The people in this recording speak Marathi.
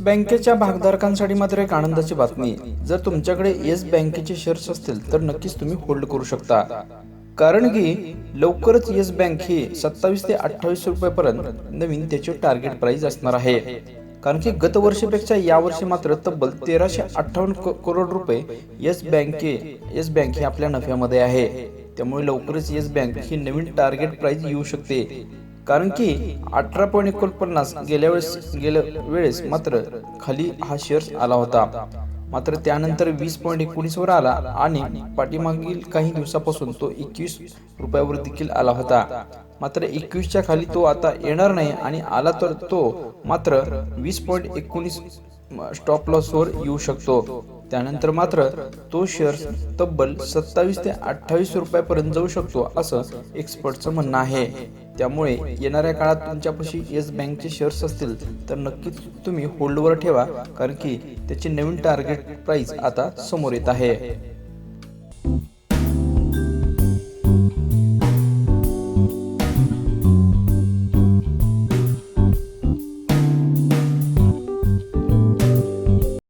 बँकेच्या भागधारकांसाठी मात्र एक आनंदाची बातमी. जर तुमच्याकडे येस बँकेचे शेअर्स असतील तर नक्कीच तुम्ही होल्ड करू शकता. कारण की लवकरच येस बँक ही सत्तावीस ते अठ्ठावीस रुपयापर्यंत नवीन त्याची टार्गेट प्राइस असणार आहे. कारण की गत वर्षीपेक्षा यावर्षी मात्र तब्बल तेराशे अठ्ठावन्न क- करोड रुपये येस बँके येस बँक ही आपल्या नफ्यामध्ये आहे. त्यामुळे लवकरच येस बँक ही नवीन टार्गेट प्राइस येऊ शकते. कारण की अठरा पॉईंट एकोणपन्नास गेल्या वेळेस गेल्या वेळेस मात्र खाली हा शेअर्स आला होता. मात्र त्यानंतर वीस पॉईंट एकोणीस वर आला आणि पाठीमागील काही दिवसापासून तो एकवीस रुपयावर देखील आला होता. मात्र एकवीसच्या खाली तो आता येणार नाही आणि आला तर तो मात्र वीस पॉईंट एकोणीस स्टॉप लॉस वर येऊ शकतो. त्यानंतर मात्र तो शेअर्स तब्बल सत्तावीस ते अठ्ठावीस रुपयापर्यंत जाऊ शकतो असं एक्सपर्टचं म्हणणं आहे. त्यामुळे येणाऱ्या काळात तुमच्यापाशी येस बँकचे शेअर्स असतील तर नक्कीच तुम्ही होल्डवर ठेवा कारण की त्याची नवीन टार्गेट प्राइस आता समोर येत आहे.